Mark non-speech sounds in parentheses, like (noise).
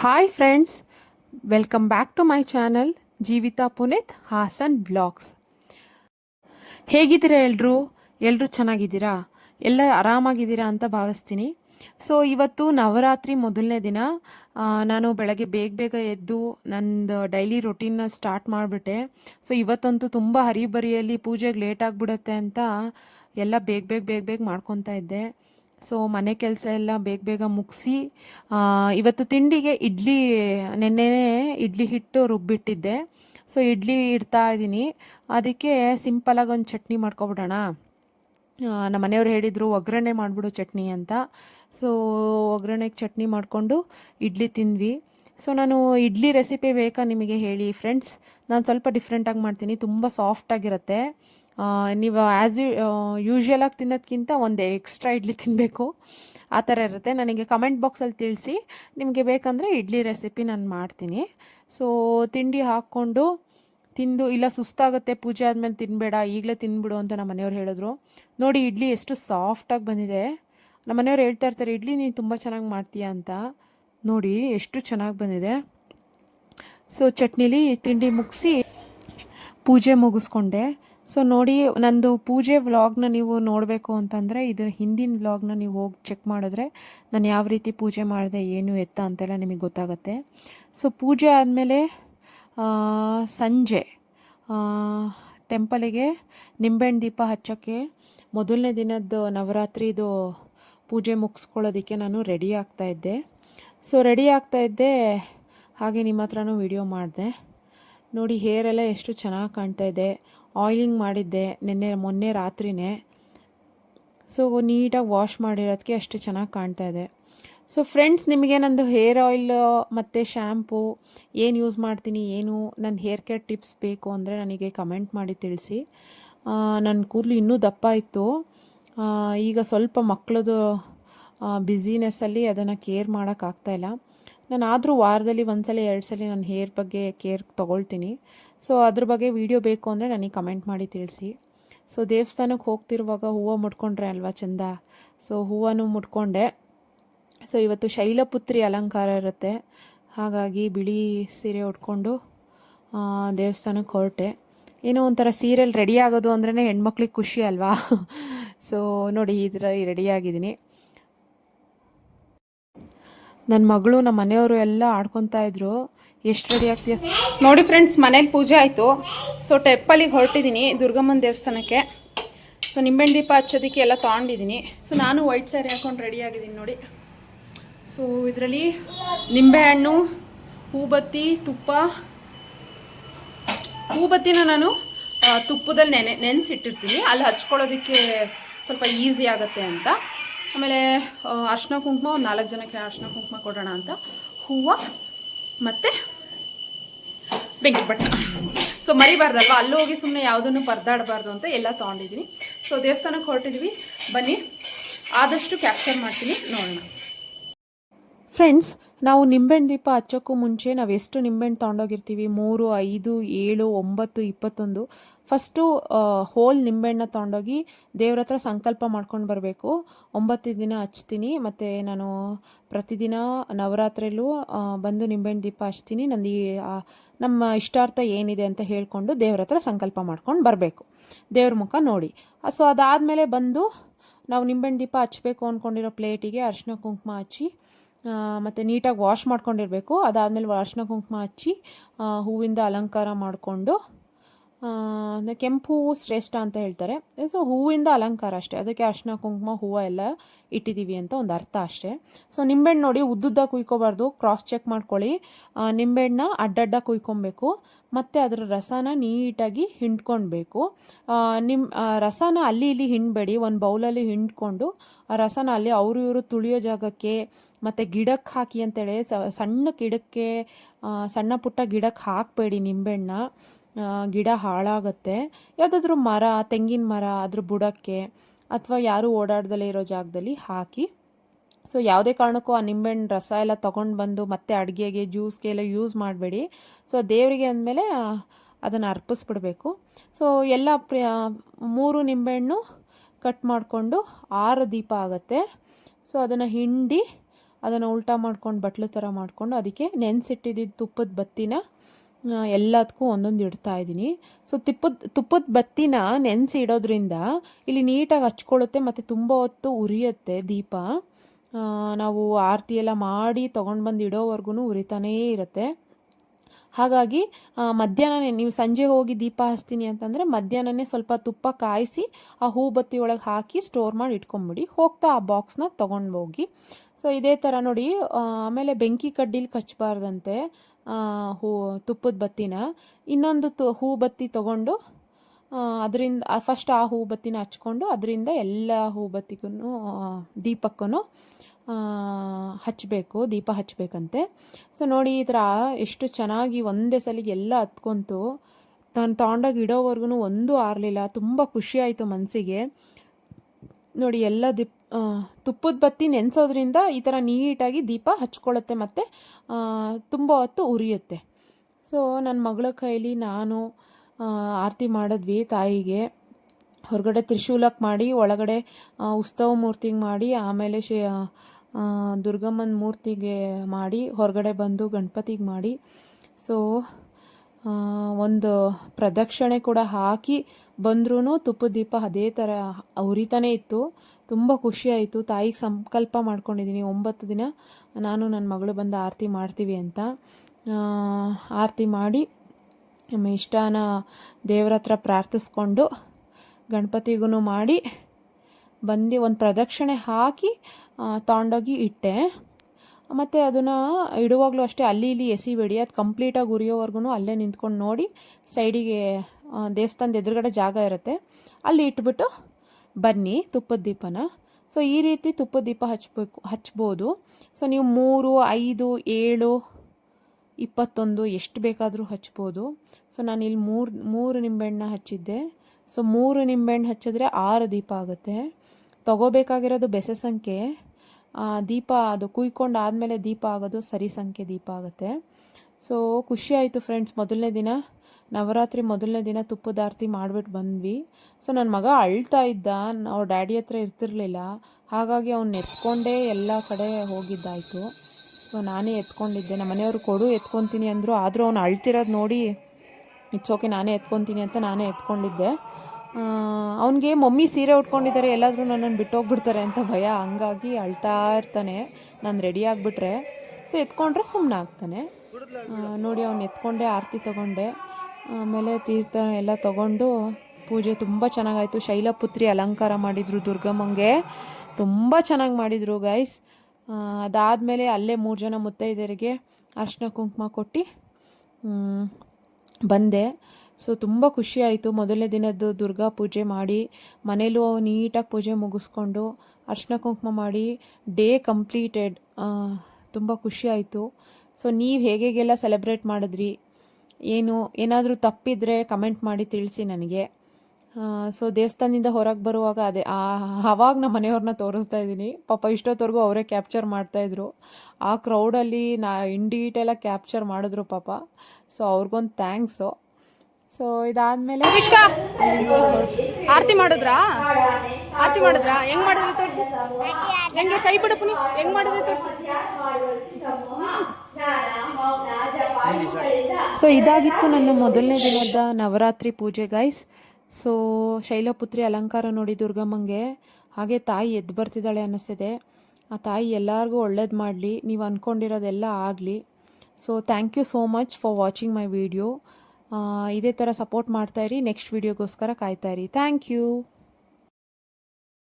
Hi friends welcome back to my channel Jeevitha Puneeth Hassan blogs ಹೇಗಿದ್ದೀರಾ ಎಲ್ಲರೂ ಎಲ್ಲರೂ ಚೆನ್ನಾಗಿದ್ದೀರಾ? ಎಲ್ಲ ಆರಾಮಾಗಿದ್ದೀರಾ ಅಂತ ಭಾವಿಸ್ತೀನಿ. ಸೊ ಇವತ್ತು ನವರಾತ್ರಿ ಮೊದಲನೇ ದಿನ ನಾನು ಬೆಳಗ್ಗೆ ಬೇಗ ಬೇಗ ಎದ್ದು ನಂದು ಡೈಲಿ ರೊಟೀನ್ನ ಸ್ಟಾರ್ಟ್ ಮಾಡಿಬಿಟ್ಟೆ. ಸೊ ಇವತ್ತಂತೂ ತುಂಬ ಹರಿಬರಿಯಲ್ಲಿ ಪೂಜೆಗೆ ಲೇಟ್ ಆಗಿಬಿಡುತ್ತೆ ಅಂತ ಎಲ್ಲ ಬೇಗ ಬೇಗ ಬೇಗ ಬೇಗ ಮಾಡ್ಕೊತಾ ಇದ್ದೆ. ಸೊ ಮನೆ ಕೆಲಸ ಎಲ್ಲ ಬೇಗ ಬೇಗ ಮುಗಿಸಿ ಇವತ್ತು ತಿಂಡಿಗೆ ಇಡ್ಲಿ ನೆನ್ನೆನೇ ಇಡ್ಲಿ ಹಿಟ್ಟು ರುಬ್ಬಿಟ್ಟಿದ್ದೆ. ಸೊ ಇಡ್ಲಿ ಇಡ್ತಾ ಇದ್ದೀನಿ. ಅದಕ್ಕೆ ಸಿಂಪಲಾಗಿ ಒಂದು ಚಟ್ನಿ ಮಾಡ್ಕೊಬಿಡೋಣ. ನಮ್ಮ ಮನೆಯವ್ರು ಹೇಳಿದರು ಒಗ್ಗರಣೆ ಮಾಡಿಬಿಡು ಚಟ್ನಿ ಅಂತ. ಸೊ ಒಗ್ಗರಣೆಗೆ ಚಟ್ನಿ ಮಾಡಿಕೊಂಡು ಇಡ್ಲಿ ತಿಂದ್ವಿ. ಸೊ ನಾನು ಇಡ್ಲಿ ರೆಸಿಪಿ ಬೇಕಾ ನಿಮಗೆ ಹೇಳಿ ಫ್ರೆಂಡ್ಸ್ ನಾನು ಸ್ವಲ್ಪ ಡಿಫ್ರೆಂಟಾಗಿ ಮಾಡ್ತೀನಿ. ತುಂಬ ಸಾಫ್ಟಾಗಿರುತ್ತೆ ನೀವು ಆ್ಯಸ್ ಯು ಯೂಶ್ವಲಾಗಿ ತಿನ್ನೋದಕ್ಕಿಂತ ಒಂದು ಎಕ್ಸ್ಟ್ರಾ ಇಡ್ಲಿ ತಿನ್ನಬೇಕು ಆ ಥರ ಇರುತ್ತೆ. ನನಗೆ ಕಮೆಂಟ್ ಬಾಕ್ಸಲ್ಲಿ ತಿಳಿಸಿ ನಿಮಗೆ ಬೇಕಂದರೆ ಇಡ್ಲಿ ರೆಸಿಪಿ ನಾನು ಮಾಡ್ತೀನಿ. ಸೊ ತಿಂಡಿ ಹಾಕ್ಕೊಂಡು ತಿಂದು, ಇಲ್ಲ ಸುಸ್ತಾಗುತ್ತೆ ಪೂಜೆ ಆದಮೇಲೆ ತಿನ್ನಬೇಡ ಈಗಲೇ ತಿನ್ಬಿಡು ಅಂತ ನಮ್ಮ ಮನೆಯವ್ರು ಹೇಳಿದ್ರು. ನೋಡಿ, ಇಡ್ಲಿ ಎಷ್ಟು ಸಾಫ್ಟಾಗಿ ಬಂದಿದೆ. ನಮ್ಮ ಮನೆಯವ್ರು ಹೇಳ್ತಾ ಇರ್ತಾರೆ, ಇಡ್ಲಿ ನೀನು ತುಂಬ ಚೆನ್ನಾಗಿ ಮಾಡ್ತೀಯ ಅಂತ. ನೋಡಿ, ಎಷ್ಟು ಚೆನ್ನಾಗಿ ಬಂದಿದೆ. ಸೊ ಚಟ್ನಿಲಿ ತಿಂಡಿ ಮುಗಿಸಿ ಪೂಜೆ ಮುಗಿಸ್ಕೊಂಡೆ. ಸೊ ನೋಡಿ, ನಂದು ಪೂಜೆ ವ್ಲಾಗ್ನ ನೀವು ನೋಡಬೇಕು ಅಂತಂದರೆ ಇದು ಹಿಂದಿನ ವ್ಲಾಗ್ನ ನೀವು ಹೋಗಿ ಚೆಕ್ ಮಾಡಿದ್ರೆ, ನಾನು ಯಾವ ರೀತಿ ಪೂಜೆ ಮಾಡಿದೆ, ಏನು ಎತ್ತ ಅಂತೆಲ್ಲ ನಿಮಗೆ ಗೊತ್ತಾಗುತ್ತೆ. ಸೊ ಪೂಜೆ ಆದಮೇಲೆ ಸಂಜೆ ಟೆಂಪಲಿಗೆ ನಿಂಬೆಹಣ್ಣು ದೀಪ ಹಚ್ಚೋಕ್ಕೆ ಮೊದಲನೇ ದಿನದ್ದು ನವರಾತ್ರಿದು ಪೂಜೆ ಮುಗಿಸ್ಕೊಳ್ಳೋದಕ್ಕೆ ನಾನು ರೆಡಿ ಆಗ್ತಾ ಇದ್ದೆ. ಸೊ ರೆಡಿ ಆಗ್ತಾ ಇದ್ದೆ, ಹಾಗೆ ನಿಮ್ಮ ಹತ್ರನೂ ವಿಡಿಯೋ ಮಾಡಿದೆ. ನೋಡಿ ಹೇರೆಲ್ಲ ಎಷ್ಟು ಚೆನ್ನಾಗಿ ಕಾಣ್ತಾ ಇದೆ. ಆಯಿಲಿಂಗ್ ಮಾಡಿದ್ದೆ ನಿನ್ನೆ ಮೊನ್ನೆ ರಾತ್ರಿನೇ. ಸೊ ನೀಟಾಗಿ ವಾಶ್ ಮಾಡಿರೋದಕ್ಕೆ ಅಷ್ಟು ಚೆನ್ನಾಗಿ ಕಾಣ್ತಾ ಇದೆ. ಸೊ ಫ್ರೆಂಡ್ಸ್ ನಿಮಗೆ ನಂದು ಹೇರ್ ಆಯಿಲ್ ಮತ್ತು ಶ್ಯಾಂಪು ಏನು ಯೂಸ್ ಮಾಡ್ತೀನಿ, ಏನು ನನ್ನ ಹೇರ್ ಕೇರ್ ಟಿಪ್ಸ್ ಬೇಕು ಅಂದರೆ ನನಗೆ ಕಮೆಂಟ್ ಮಾಡಿ ತಿಳಿಸಿ. ನನ್ನ ಕೂದಲು ಇನ್ನೂ ದಪ್ಪ ಇತ್ತು. ಈಗ ಸ್ವಲ್ಪ ಮಕ್ಕಳದು ಬ್ಯುಸಿನೆಸ್ಸಲ್ಲಿ ಅದನ್ನು ಕೇರ್ ಮಾಡೋಕ್ಕಾಗ್ತಾಯಿಲ್ಲ ನಾನು ಆದರೂ ವಾರದಲ್ಲಿ ಒಂದ್ಸಲ ಎರಡು ಸಲ ನಾನು ಹೇರ್ ಬಗ್ಗೆ ಕೇರ್ ತೊಗೊಳ್ತೀನಿ. ಸೊ ಅದ್ರ ಬಗ್ಗೆ ವಿಡಿಯೋ ಬೇಕು ಅಂದರೆ ನನಗೆ ಕಮೆಂಟ್ ಮಾಡಿ ತಿಳಿಸಿ. ಸೊ ದೇವಸ್ಥಾನಕ್ಕೆ ಹೋಗ್ತಿರುವಾಗ ಹೂವು ಮುಟ್ಕೊಂಡ್ರೆ ಅಲ್ವಾ ಚಂದ? ಸೊ ಹೂವನ್ನು ಮುಟ್ಕೊಂಡೆ. ಸೊ ಇವತ್ತು ಶೈಲಪುತ್ರಿ ಅಲಂಕಾರ ಇರುತ್ತೆ. ಹಾಗಾಗಿ ಬಿಳಿ ಸೀರೆ ಉಟ್ಕೊಂಡು ದೇವಸ್ಥಾನಕ್ಕೆ ಹೊರಟೆ. ಏನೋ ಒಂಥರ ಸೀರೆಯಲ್ಲಿ ರೆಡಿ ಆಗೋದು ಅಂದ್ರೇ ಹೆಣ್ಮಕ್ಳಿಗೆ ಖುಷಿ ಅಲ್ವಾ? (laughs) ಸೊ ನೋಡಿ ಈ ಥರ ರೆಡಿಯಾಗಿದ್ದೀನಿ ನನ್ನ ಮಗಳು ನಮ್ಮ ಮನೆಯವರು ಎಲ್ಲ ಆಡ್ಕೊತಾ ಇದ್ರು. ಎಷ್ಟು ರೆಡಿ ಆಗ್ತೀಯ? ನೋಡಿ ಫ್ರೆಂಡ್ಸ್ ಮನೇಲಿ ಪೂಜೆ ಆಯಿತು. ಸೊ ಟೆಪ್ಪಲ್ಲಿಗೆ ಹೊರಟಿದ್ದೀನಿ ದುರ್ಗಮ್ಮನ ದೇವಸ್ಥಾನಕ್ಕೆ. ಸೊ ನಿಂಬೆಹಣ್ಣು ದೀಪ ಹಚ್ಚೋದಕ್ಕೆ ಎಲ್ಲ ತೊಗೊಂಡಿದ್ದೀನಿ ಸೊ ನಾನು ವೈಟ್ ಸ್ಯಾರಿ ಹಾಕೊಂಡು ರೆಡಿ ಆಗಿದ್ದೀನಿ ನೋಡಿ. ಸೊ ಇದರಲ್ಲಿ ನಿಂಬೆಹಣ್ಣು, ಹೂಬತ್ತಿ, ತುಪ್ಪ. ಹೂಬತ್ತಿನ ನಾನು ತುಪ್ಪದಲ್ಲಿ ನೆನೆ ನೆನೆಸಿಟ್ಟಿರ್ತೀನಿ. ಅಲ್ಲಿ ಹಚ್ಕೊಳ್ಳೋದಕ್ಕೆ ಸ್ವಲ್ಪ ಈಸಿ ಆಗುತ್ತೆ ಅಂತ. ಆಮೇಲೆ ಅರ್ಶಿನ ಕುಂಕುಮ, ಒಂದು ನಾಲ್ಕು ಜನಕ್ಕೆ ಅರ್ಶಿನ ಕುಂಕುಮ ಕೊಡೋಣ ಅಂತ. ಹೂವು ಮತ್ತು ಬೆಂಕಿ ಬಟ್ಟಣ ಸೊ ಮರಿಬಾರ್ದಲ್ವ? ಅಲ್ಲಿ ಹೋಗಿ ಸುಮ್ಮನೆ ಯಾವುದನ್ನು ಪರದಾಡಬಾರ್ದು ಅಂತ ಎಲ್ಲ ತೊಗೊಂಡಿದ್ದೀನಿ ಸೊ ದೇವಸ್ಥಾನಕ್ಕೆ ಹೊರಟಿದ್ವಿ. ಬನ್ನಿ. ಆದಷ್ಟು ಕ್ಯಾಪ್ಚರ್ ಮಾಡ್ತೀನಿ. ನೋಡೋಣ. ಫ್ರೆಂಡ್ಸ್ ನಾವು ನಿಂಬೆಹಣ್ಣು ದೀಪ ಹಚ್ಚೋಕ್ಕೂ ಮುಂಚೆ ನಾವು ಎಷ್ಟು ನಿಂಬೆಹಣ್ಣು ತೊಗೊಂಡೋಗಿರ್ತೀವಿ? ಮೂರು, ಐದು, ಏಳು, ಒಂಬತ್ತು, ಇಪ್ಪತ್ತೊಂದು. ಫಸ್ಟು ಹೋಲ್ ನಿಂಬೆಹಣ್ಣ ತೊಗೊಂಡೋಗಿ ದೇವ್ರ ಹತ್ರ ಸಂಕಲ್ಪ ಮಾಡ್ಕೊಂಡು ಬರಬೇಕು. ಒಂಬತ್ತು ದಿನ ಹಚ್ತೀನಿ, ಮತ್ತು ನಾನು ಪ್ರತಿದಿನ ನವರಾತ್ರಿಲೂ ಬಂದು ನಿಂಬೆಹಣ್ಣು ದೀಪ ಹಚ್ತೀನಿ. ನಂದು ನಮ್ಮ ಇಷ್ಟಾರ್ಥ ಏನಿದೆ ಅಂತ ಹೇಳ್ಕೊಂಡು ದೇವ್ರ ಹತ್ರ ಸಂಕಲ್ಪ ಮಾಡ್ಕೊಂಡು ಬರಬೇಕು. ದೇವ್ರ ಮುಖ ನೋಡಿ. ಸೊ, ಅದಾದಮೇಲೆ ಬಂದು ನಾವು ನಿಂಬೆಹಣ್ಣು ದೀಪ ಹಚ್ಚಬೇಕು ಅಂದ್ಕೊಂಡಿರೋ ಪ್ಲೇಟಿಗೆ ಅರಿಶಿನ ಕುಂಕುಮ ಹಚ್ಚಿ ಮತ್ತು ನೀಟಾಗಿ ವಾಶ್ ಮಾಡ್ಕೊಂಡಿರಬೇಕು. ಅದಾದಮೇಲೆ ಅರಿಶಿನ ಕುಂಕುಮ ಹಚ್ಚಿ ಹೂವಿಂದ ಅಲಂಕಾರ ಮಾಡಿಕೊಂಡು ಕೆಂಪು ಹೂವು ಶ್ರೇಷ್ಠ ಅಂತ ಹೇಳ್ತಾರೆ. ಸೊ ಹೂವಿಂದ ಅಲಂಕಾರ ಅಷ್ಟೇ. ಅದಕ್ಕೆ ಅರಿಶಿನ, ಕುಂಕುಮ, ಹೂವು ಎಲ್ಲ ಇಟ್ಟಿದ್ದೀವಿ ಅಂತ ಒಂದು ಅರ್ಥ ಅಷ್ಟೇ. ಸೊ ನಿಂಬೆಹಣ್ಣು ನೋಡಿ, ಉದ್ದುದ್ದ ಕುಯ್ಕೋಬಾರ್ದು. ಕ್ರಾಸ್ ಚೆಕ್ ಮಾಡ್ಕೊಳ್ಳಿ. ನಿಂಬೆಹಣ್ಣನ್ನ ಅಡ್ಡಡ್ಡ ಕುಯ್ಕೊಬೇಕು. ಮತ್ತು ಅದರ ರಸನ ನೀಟಾಗಿ ಹಿಂಡ್ಕೊಳ್ಬೇಕು ನಿಮ್ಮ ರಸನ ಅಲ್ಲಿ ಇಲ್ಲಿ ಹಿಂಡಬೇಡಿ. ಒಂದು ಬೌಲಲ್ಲಿ ಹಿಂಡ್ಕೊಂಡು, ಆ ರಸನ ಅಲ್ಲಿ ಅವರು ಇವರು ತುಳಿಯೋ ಜಾಗಕ್ಕೆ, ಮತ್ತು ಗಿಡಕ್ಕೆ ಹಾಕಿ ಅಂತೇಳಿ ಸಣ್ಣ ಗಿಡಕ್ಕೆ ಸಣ್ಣ ಪುಟ್ಟ ಗಿಡಕ್ಕೆ ಹಾಕಬೇಡಿ ನಿಂಬೆಹಣ್ಣ. ಗಿಡ ಹಾಳಾಗತ್ತೆ. ಯಾವುದಾದ್ರೂ ಮರ, ತೆಂಗಿನ ಮರ ಅದ್ರ ಬುಡಕ್ಕೆ ಅಥವಾ ಯಾರು ಓಡಾಡ್ದಲೇ ಇರೋ ಜಾಗದಲ್ಲಿ ಹಾಕಿ. ಸೊ ಯಾವುದೇ ಕಾರಣಕ್ಕೂ ಆ ನಿಂಬೆಹಣ್ಣು ರಸ ಎಲ್ಲ ತೊಗೊಂಡು ಬಂದು ಮತ್ತೆ ಅಡುಗೆಗೆ, ಜ್ಯೂಸ್ಗೆ ಎಲ್ಲ ಯೂಸ್ ಮಾಡಬೇಡಿ. ಸೊ ದೇವರಿಗೆ ಅಂದಮೇಲೆ ಅದನ್ನು ಅರ್ಪಿಸ್ಬಿಡ್ಬೇಕು. ಸೊ ಎಲ್ಲ ಮೂರು ನಿಂಬೆಹಣ್ಣು ಕಟ್ ಮಾಡಿಕೊಂಡು ಆರು ದೀಪ ಆಗುತ್ತೆ. ಸೊ ಅದನ್ನು ಹಿಂಡಿ ಅದನ್ನು ಉಲ್ಟಾ ಮಾಡ್ಕೊಂಡು ಬಟ್ಲು ಥರ ಮಾಡಿಕೊಂಡು ಅದಕ್ಕೆ ನೆನೆಸಿಟ್ಟಿದ್ದ ತುಪ್ಪದ ಬತ್ತಿನ ಎಲ್ಲದಕ್ಕೂ ಒಂದೊಂದು ಇಡ್ತಾ ಇದ್ದೀನಿ. ಸೊ ತಿಪ್ಪದ, ತುಪ್ಪದ ಬತ್ತಿನ ನೆನೆಸಿ ಇಡೋದ್ರಿಂದ ಇಲ್ಲಿ ನೀಟಾಗಿ ಹಚ್ಕೊಳ್ಳುತ್ತೆ, ಮತ್ತು ತುಂಬ ಹೊತ್ತು ಉರಿಯುತ್ತೆ ದೀಪ. ನಾವು ಆರತಿ ಎಲ್ಲ ಮಾಡಿ ತೊಗೊಂಡು ಬಂದು ಇಡೋವರೆಗೂ ಉರಿತಾನೇ ಇರುತ್ತೆ. ಹಾಗಾಗಿ ಮಧ್ಯಾಹ್ನ ಮಧ್ಯಾಹ್ನನೇ ನೀವು ಸಂಜೆ ಹೋಗಿ ದೀಪ ಹಚ್ತೀನಿ ಅಂತಂದರೆ ಮಧ್ಯಾಹ್ನನೇ ಸ್ವಲ್ಪ ತುಪ್ಪ ಕಾಯಿಸಿ ಆ ಹೂ ಬತ್ತಿ ಒಳಗೆ ಹಾಕಿ ಸ್ಟೋರ್ ಮಾಡಿ ಇಟ್ಕೊಂಬಿಡಿ. ಹೋಗ್ತಾ ಆ ಬಾಕ್ಸ್ನ ತೊಗೊಂಡು ಹೋಗಿ. ಸೊ ಇದೇ ಥರ ನೋಡಿ ಆಮೇಲೆ ಬೆಂಕಿ ಕಡ್ಡಿಲಿ ಕಚ್ಚಬಾರ್ದಂತೆ ಹೂ, ತುಪ್ಪದ ಬತ್ತಿನ. ಇನ್ನೊಂದು ತು, ಹೂ ಬತ್ತಿ ತೊಗೊಂಡು ಅದರಿಂದ ಫಸ್ಟ್ ಆ ಹೂ ಬತ್ತಿನ ಹಚ್ಕೊಂಡು, ಅದರಿಂದ ಎಲ್ಲ ಹೂ ಬತ್ತಿಗೂ ದೀಪಕ್ಕೂ ಹಚ್ಚಬೇಕು ದೀಪ ಹಚ್ಚಬೇಕಂತೆ ಸೊ ನೋಡಿ ಈ ಥರ ಎಷ್ಟು ಚೆನ್ನಾಗಿ ಒಂದೇ ಸಲಿಗೆ ಎಲ್ಲ ಹತ್ಕೊಂತು. ನಾನು ತೊಗೊಂಡೋಗಿ ಇಡೋವರೆಗೂ ಒಂದೂ ಆರಲಿಲ್ಲ. ತುಂಬ ಖುಷಿಯಾಯಿತು ಮನಸ್ಸಿಗೆ ನೋಡಿ, ಎಲ್ಲ ದಿಪ್ ತುಪ್ಪದ ಬತ್ತಿ ನೆನೆಸೋದ್ರಿಂದ ಈ ಥರ ನೀಟಾಗಿ ದೀಪ ಹಚ್ಕೊಳ್ಳುತ್ತೆ ಮತ್ತು ತುಂಬ ಹೊತ್ತು ಉರಿಯುತ್ತೆ. ಸೊ ನನ್ನ ಮಗಳ ಕೈಲಿ ನಾನು ಆರತಿ ಮಾಡಿದ್ವಿ ತಾಯಿಗೆ. ಹೊರಗಡೆ ತ್ರಿಶೂಲಕ್ಕೆ ಮಾಡಿ, ಒಳಗಡೆ ಉತ್ಸವ ಮೂರ್ತಿಗೆ ಮಾಡಿ, ಆಮೇಲೆ ಶ ದುರ್ಗಮ್ಮನ ಮೂರ್ತಿಗೆ ಮಾಡಿ, ಹೊರಗಡೆ ಬಂದು ಗಣಪತಿಗೆ ಮಾಡಿ. ಸೊ ಒಂದು ಪ್ರದಕ್ಷಿಣೆ ಕೂಡ ಹಾಕಿ ಬಂದ್ರೂ ತುಪ್ಪದ ದೀಪ ಅದೇ ಥರ ಉರಿತಾನೇ ಇತ್ತು. ತುಂಬ ಖುಷಿಯಾಯಿತು ತಾಯಿಗೆ ಸಂಕಲ್ಪ ಮಾಡ್ಕೊಂಡಿದ್ದೀನಿ ಒಂಬತ್ತು ದಿನ ನಾನು ನನ್ನ ಮಗಳು ಬಂದು ಆರತಿ ಮಾಡ್ತೀವಿ ಅಂತ. ಆರತಿ ಮಾಡಿ ನಮ್ಮ ಇಷ್ಟನ ದೇವ್ರ ಹತ್ರ ಪ್ರಾರ್ಥಿಸ್ಕೊಂಡು ಗಣಪತಿಗೂ ಮಾಡಿ ಬಂದು ಒಂದು ಪ್ರದಕ್ಷಿಣೆ ಹಾಕಿ ತಗೊಂಡೋಗಿ ಇಟ್ಟೆ. ಮತ್ತು ಅದನ್ನು ಇಡುವಾಗಲೂ ಅಷ್ಟೇ ಅಲ್ಲಿ ಇಲ್ಲಿ ಎಸಿಬೇಡಿ. ಅದು ಕಂಪ್ಲೀಟಾಗಿ ಉರಿಯೋವರೆಗೂ ಅಲ್ಲೇ ನಿಂತ್ಕೊಂಡು ನೋಡಿ ಸೈಡಿಗೆ ದೇವಸ್ಥಾನದ ಎದುರುಗಡೆ ಜಾಗ ಇರುತ್ತೆ. ಅಲ್ಲಿ ಇಟ್ಬಿಟ್ಟು ಬನ್ನಿ ತುಪ್ಪದ ದೀಪನ. ಸೊ ಈ ರೀತಿ ತುಪ್ಪದ ದೀಪ ಹಚ್ಬೇಕು, ಹಚ್ಬೋದು. ಸೊ ನೀವು ಮೂರು, ಐದು, ಏಳು, ಇಪ್ಪತ್ತೊಂದು ಎಷ್ಟು ಬೇಕಾದರೂ ಹಚ್ಬೋದು. ಸೊ ನಾನು ಇಲ್ಲಿ ಮೂರು ಮೂರು ನಿಂಬೆಹಣ್ಣ ಹಚ್ಚಿದ್ದೆ. ಸೊ ಮೂರು ನಿಂಬೆಹಣ್ಣು ಹಚ್ಚಿದ್ರೆ ಆರು ದೀಪ ಆಗುತ್ತೆ. ತಗೋಬೇಕಾಗಿರೋದು ಬೆಸೆ ಸಂಖ್ಯೆ ದೀಪ ಅದು ಕುಯ್ಕೊಂಡು ಆದಮೇಲೆ ದೀಪ ಆಗೋದು ಸರಿ ಸಂಖ್ಯೆ ದೀಪ ಆಗುತ್ತೆ. ಸೊ ಖುಷಿ ಆಯಿತು ಫ್ರೆಂಡ್ಸ್ ಮೊದಲನೇ ದಿನ, ನವರಾತ್ರಿ ಮೊದಲನೇ ದಿನ ತುಪ್ಪದ ಆರತಿ ಮಾಡಿಬಿಟ್ಟು ಬಂದ್ವಿ. ಸೊ ನನ್ನ ಮಗ ಅಳ್ತಾ ಇದ್ದ. ಅವ್ರ ಡ್ಯಾಡಿ ಹತ್ರ ಇರ್ತಿರ್ಲಿಲ್ಲ. ಹಾಗಾಗಿ ಅವ್ನು ಎತ್ಕೊಂಡೇ ಎಲ್ಲ ಕಡೆ ಹೋಗಿದ್ದಾಯಿತು. ಸೊ ನಾನೇ ಎತ್ಕೊಂಡಿದ್ದೆ. ನಮ್ಮ ಮನೆಯವರು ಕೊಡು, ಎತ್ಕೊತೀನಿ ಅಂದರು. ಆದರೂ ಅವ್ನು ಅಳ್ತಿರೋದು ನೋಡಿ ಇಟ್ಸ್ ಓಕೆ ನಾನೇ ಎತ್ಕೊತೀನಿ ಅಂತ ನಾನೇ ಎತ್ಕೊಂಡಿದ್ದೆ. ಅವನಿಗೆ ಮಮ್ಮಿ ಸೀರೆ ಉಟ್ಕೊಂಡಿದ್ದಾರೆ, ಎಲ್ಲಾದರೂ ನನ್ನನ್ನು ಬಿಟ್ಟೋಗ್ಬಿಡ್ತಾರೆ ಅಂತ ಭಯ. ಹಂಗಾಗಿ ಅಳ್ತಾ ಇರ್ತಾನೆ. ನಾನು ರೆಡಿ ಆಗಿಬಿಟ್ರೆ. ಸೊ ಎತ್ಕೊಂಡ್ರೆ ಸುಮ್ಮನೆ ಆಗ್ತಾನೆ. ನೋಡಿ ಅವ್ನು ಎತ್ಕೊಂಡೆ, ಆರತಿ ತಗೊಂಡೆ. ಆಮೇಲೆ ತೀರ್ಥ ಎಲ್ಲ ತಗೊಂಡು ಪೂಜೆ ತುಂಬ ಚೆನ್ನಾಗಾಯಿತು. ಶೈಲಪುತ್ರಿ ಅಲಂಕಾರ ಮಾಡಿದರು ದುರ್ಗಮ್ಮಂಗೆ. ತುಂಬ ಚೆನ್ನಾಗಿ ಮಾಡಿದರು ಗೈಸ್ ಅದಾದಮೇಲೆ ಅಲ್ಲೇ ಮೂರು ಜನ ಮುತ್ತೈದೆಯರಿಗೆ ಅರ್ಶಿನ ಕುಂಕುಮ ಕೊಟ್ಟು ಬಂದೆ. ಸೊ ತುಂಬ ಖುಷಿ ಆಯಿತು. ಮೊದಲನೇ ದಿನದ್ದು ದುರ್ಗಾ ಪೂಜೆ ಮಾಡಿ, ಮನೇಲೂ ನೀಟಾಗಿ ಪೂಜೆ ಮುಗಿಸ್ಕೊಂಡು, ಅರ್ಶಿನ ಕುಂಕುಮ ಮಾಡಿ, ಡೇ ಕಂಪ್ಲೀಟೆಡ್. ತುಂಬ ಖುಷಿ ಆಯಿತು. ಸೊ ನೀವು ಹೇಗೆಲ್ಲ ಸೆಲೆಬ್ರೇಟ್ ಮಾಡಿದ್ರಿ? ಏನು, ಏನಾದರೂ ತಪ್ಪಿದರೆ ಕಮೆಂಟ್ ಮಾಡಿ ತಿಳಿಸಿ ನನಗೆ. ಸೊ ದೇವಸ್ಥಾನದಿಂದ ಹೊರಗೆ ಬರುವಾಗ ಅದೇ ಆವಾಗ ನಮ್ಮ ಮನೆಯವ್ರನ್ನ ತೋರಿಸ್ತಾ ಇದ್ದೀನಿ. ಪಾಪ ಇಷ್ಟೊತ್ತವರೆಗೂ ಅವರೇ ಕ್ಯಾಪ್ಚರ್ ಮಾಡ್ತಾಯಿದ್ರು ಆ ಕ್ರೌಡಲ್ಲಿ ನಾ ಇನ್ ಡೀಟೇಲಾಗಿ ಕ್ಯಾಪ್ಚರ್ ಮಾಡಿದ್ರು ಪಾಪ. ಸೊ ಅವ್ರಿಗೊಂದು ಥ್ಯಾಂಕ್ಸು ಸೊ ಇದಾದ್ಮೇಲೆ ಆರತಿ ಮಾಡಿದ್ರಾ? ಆರತಿ ಮಾಡಿದ್ರಾ? ಹೆಂಗ್ ಮಾಡಿದ್ರೆ ತೋರಿಸಿ. ಹೆಂಗೆ ಕೈ ಬಿಡು ಪುನಿ ಹೆಂಗ್ ಮಾಡಿದ್ರೆ ತೋರಿಸಿ. ಸೊ ಇದಾಗಿತ್ತು ನನ್ನ ಮೊದಲನೇ ದಿನದ ನವರಾತ್ರಿ ಪೂಜೆ ಗೈಸ್ ಸೊ ಶೈಲಪುತ್ರಿ ಅಲಂಕಾರ ನೋಡಿ ದುರ್ಗಮ್ಮಂಗೆ ಹಾಗೆ ತಾಯಿ ಎದ್ದು ಬರ್ತಿದ್ದಾಳೆ ಅನ್ನಿಸ್ತಿದೆ. ಆ ತಾಯಿ ಎಲ್ಲರಿಗೂ ಒಳ್ಳೇದು ಮಾಡಲಿ. ನೀವು ಅಂದ್ಕೊಂಡಿರೋದೆಲ್ಲ ಆಗಲಿ. So thank you so much for watching my video ಇದೇ ಥರ ಸಪೋರ್ಟ್ ಮಾಡ್ತಾಯಿರಿ ನೆಕ್ಸ್ಟ್ ವೀಡಿಯೋಗೋಸ್ಕರ ಕಾಯ್ತಾಯಿರಿ ಥ್ಯಾಂಕ್ ಯು